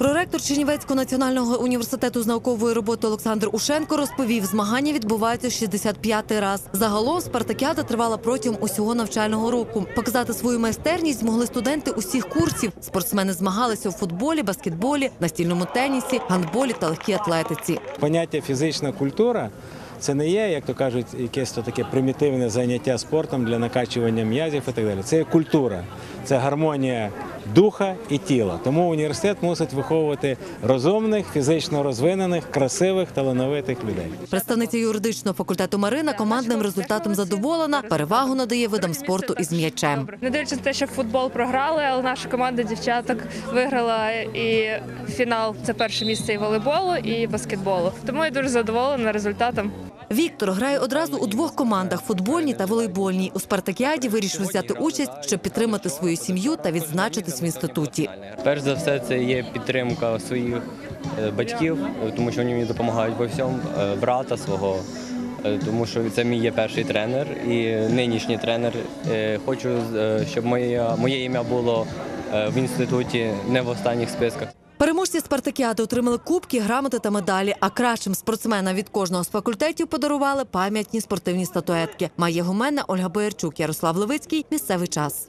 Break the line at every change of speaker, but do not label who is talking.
Проректор Чернівецького національного університету з наукової роботи Олександр Ушенко розповів, змагання відбуваються 65-й раз. Загалом спартакіада тривала протягом усього навчального року. Показати свою майстерність змогли студенти усіх курсів. Спортсмени змагалися у футболі, баскетболі, настільному тенісі, гандболі та легкій атлетиці.
Поняття фізична культура це не є, як то кажуть, якесь то таке примітивне заняття спортом для накачування м'язів і так далі. Це є культура, це гармонія духа і тіла. Тому університет мусить виховувати розумних, фізично розвинених, красивих, талановитих людей.
Представниця юридичного факультету Марина командним результатом задоволена. Перевагу надає видам спорту із м'ячем.
Не дивлячись на те, що футбол програли, але наша команда дівчаток виграла і фінал це перше місце і волейболу, і баскетболу. Тому я дуже задоволена результатом.
Віктор грає одразу у двох командах футбольній та волейбольній. У спартакіаді вирішив взяти участь, щоб підтримати свою сім'ю та відзначитись в інституті.
Перш за все, це є підтримка своїх е, батьків, е, тому що вони мені допомагають во всьому, е, брата свого, тому що це мій є перший тренер і нинішній тренер. Хочу, щоб моє, моє ім'я було в інституті не в останніх списках.
Переможці спартакіади отримали кубки, грамоти та медалі. А кращим спортсменам від кожного з факультетів подарували пам'ятні спортивні статуетки. Має гумена Ольга Боярчук, Ярослав Левицький. Місцевий час.